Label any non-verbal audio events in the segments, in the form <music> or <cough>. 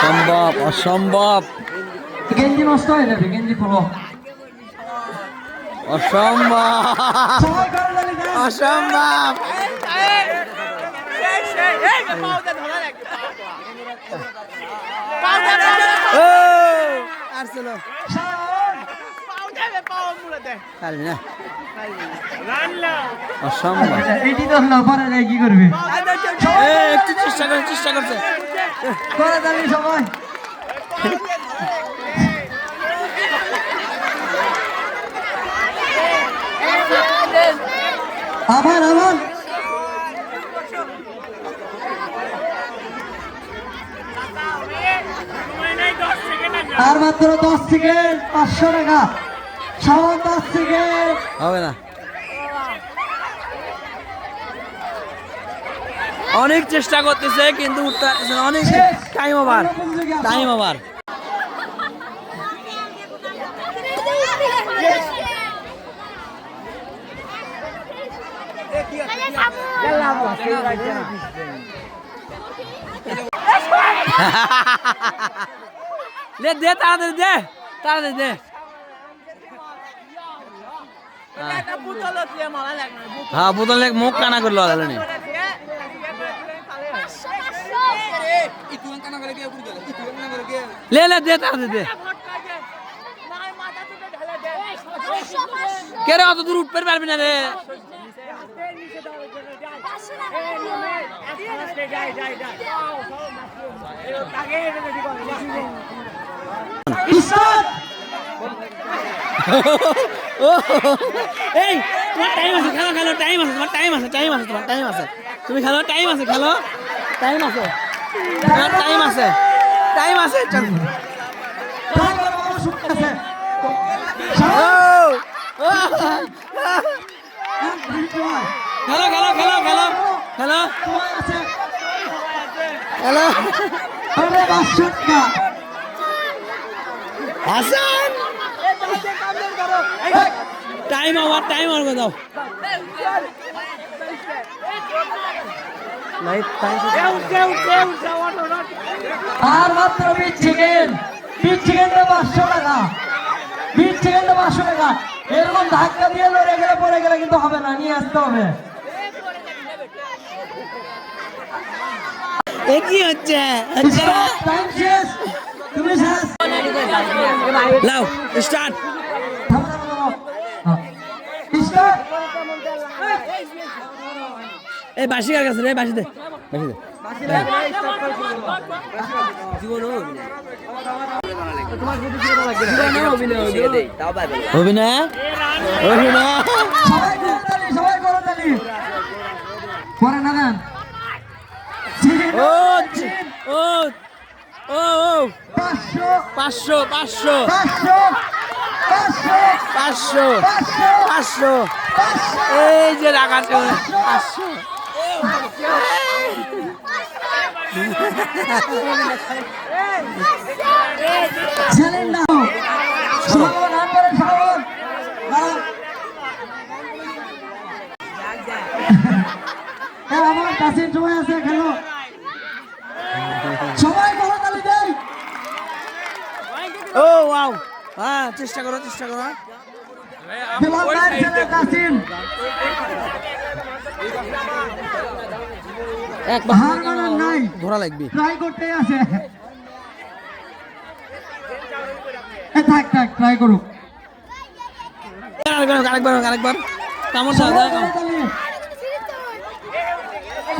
অসম্ভব অসম্ভব গেঞ্জি নষ্ট হয়ে যাবে গেঞ্জি খোলো অসম্ভব অসম্ভব শাওন পারবি না অসম্ভব এটি তো হলো পরে যায় কি করবে? একটু চেষ্টা করে চেষ্টা করছে। সবাই। আবার আবার। আর মাত্র দশ থেকে পাঁচশো টাকা। হবে না। অনেক চেষ্টা করতেছে কিন্তু। অনেক টাইম ওভার টাইম ওভার দে তাড়াতাড়ি দে তাড়াতাড়ি দে। হ্যাঁ বোতল মুখ কানা করল আলানি লে লে দে তাড়াতাড়ি দে কে রে অত দূর উঠতে পারবি না রে? স্টার্ট এই তোমার টাইম আছে খেলো খেলো টাইম আছে তোমার টাইম আছে টাইম আছে তোমার টাইম আছে। তুমি খেলো টাইম আছে খেলো। টাইম আছে। তোমার টাইম আছে। টাইম আছে চল। খেলো খেলো খেলো খেলো খেলো। খেলো। হাসান! টাইম ওভার টাইম করে দাও আর মাত্র বিশ সেকেন্ড বিশ সেকেন্ডে পাঁচশো টাকা। বিশ সেকেন্ডে পাঁচশো টাকা। এরকম ধাক্কা দিয়ে লড়ে গেলে পড়ে গেলে কিন্তু হবে না নিয়ে আসতে হবে। কি হচ্ছে? তুমি লাও স্টার্ট এই বাসি কার কাছে রে? বাসি দে। বাসি দে। অভিনয়? অভিনয়? পরে পাঁচশো পাঁচশো পাঁচশো। পাঁচশো পাঁচশো এই যে রাখা চলে পাঁচশো। জানেন না হ্যাঁ চেষ্টা করো চেষ্টা করো। এক ঘোরা লাগবে। ট্রাই করতে আছে। থাক থাক ট্রাই করুক। আরেকবার আরেকবার আরেকবার। কামড় দাদা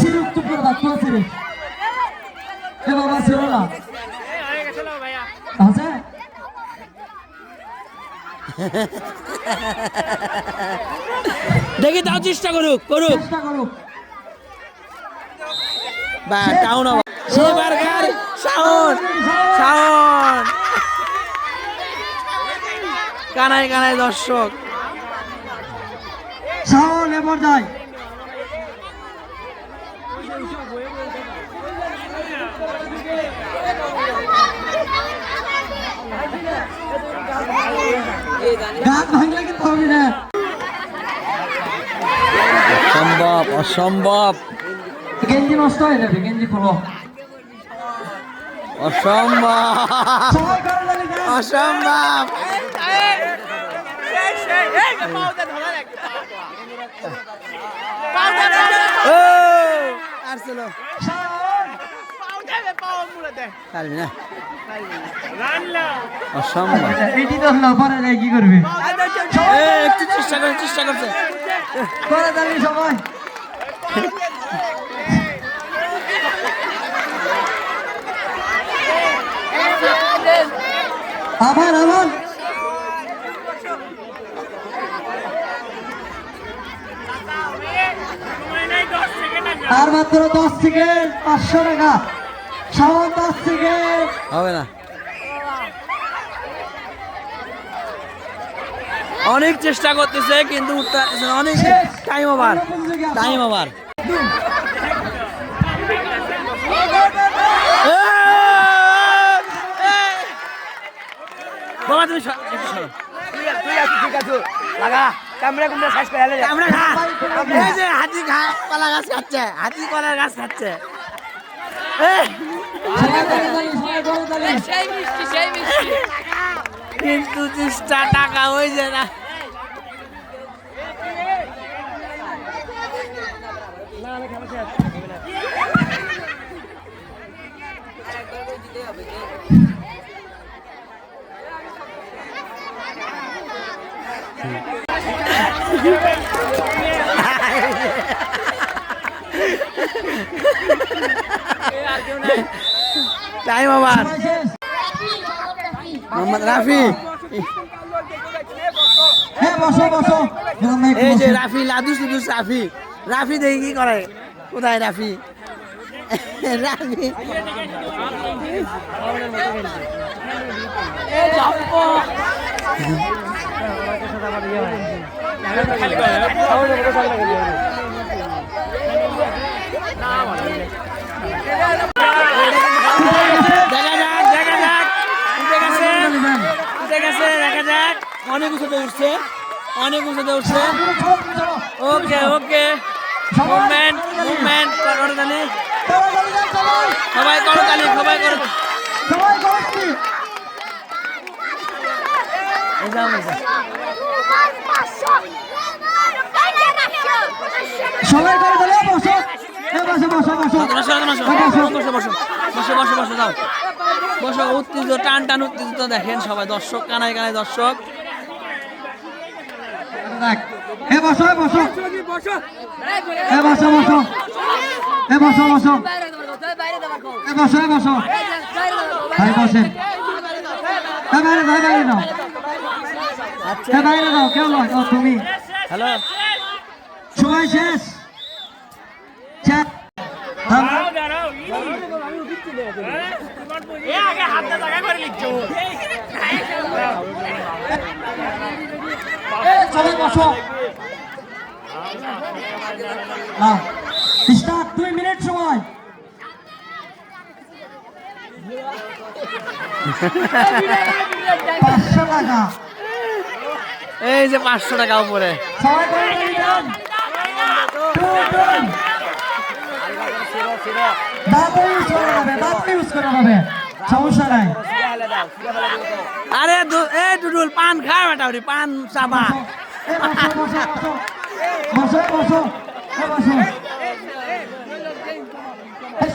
সিরুক তো পুরো বাবা সিরুক না। দেখি দাও চেষ্টা করুক করুক। বা টাউন আবার এবার গার শাওন শাওন কানায় কানায় দর্শক। শাওন এবার যায় গান ভাঙলে কিন্তু হবে না। অসম্ভব অসম্ভব। গেঞ্জি নষ্ট হয়ে যাবে গেঞ্জি খোলো অসম্ভব। অসম্ভব আর চলো শাওন পারবি না অসম্ভব এটি তো না পারে না কি করবে? একটু চেষ্টা করে চেষ্টা করছে। সবাই। আবার আবার। আর মাত্র দশ সেকেন্ড পাঁচশো টাকা। শাওন দশ সেকেন্ড হবে না। অনেক চেষ্টা করতেছে কিন্তু উঠতে অনেক টাইম ওভার টাইম ওভার বাবা তুমি একটু সরো। আমরা খা। এই যে হাতি গাছ খাচ্ছে। হাতি কলা গাছ খাচ্ছে। কিন্তু চেষ্টা টাকা ওই যে না। <laughs> টাইম শেষ মোহাম্মদ রাফি। হ্যাঁ বসো বসো। এই যে রাফি লাদুস লাদুস রাফি। রাফি দেখি কি করে? কোথায় রাফি? রাফি। অনেক উঁচুতে উঠছে অনেক উঁচুতে উঠছে। ওকে ওকে মুভমেন্ট মুভমেন্ট করতালি। সবাই করতালি সবাই করো সবাই করে বসো বসো বসো। বসো, বসো, বসো, বসো। বসো, বসো, বসো, বসো, বসো, দাও। বসো, উত্তেজিত, টান টান উত্তেজিত দেখেন সবাই দর্শক কানায় কানায় দর্শক। এ বসো এ বসো। এ বসো বসো। এ বসো বসো। এ বসো এ বসো। ভাই বসেন এ বাইরে দাও বাইরে দাও। এ বাইরে দাও কেউ নয়। তুমি। হ্যালো। সময় শেষ। সবাই বসো। স্টার্ট দুই মিনিট সময়। পাঁচশো টাকা। এই যে পাঁচশো টাকা উপরে। সবাই। দাঁত ইউজ করা যাবে দাঁত ইউজ করা যাবে সমস্যা নাই। আরে দু- এই ডুডুল পান খা বেটা পান চাবা। এ বসো বসো বসো। এ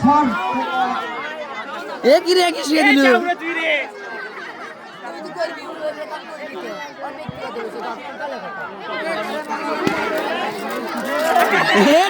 এ এ কি রে কি শিখে দিল? এ এ এ রং।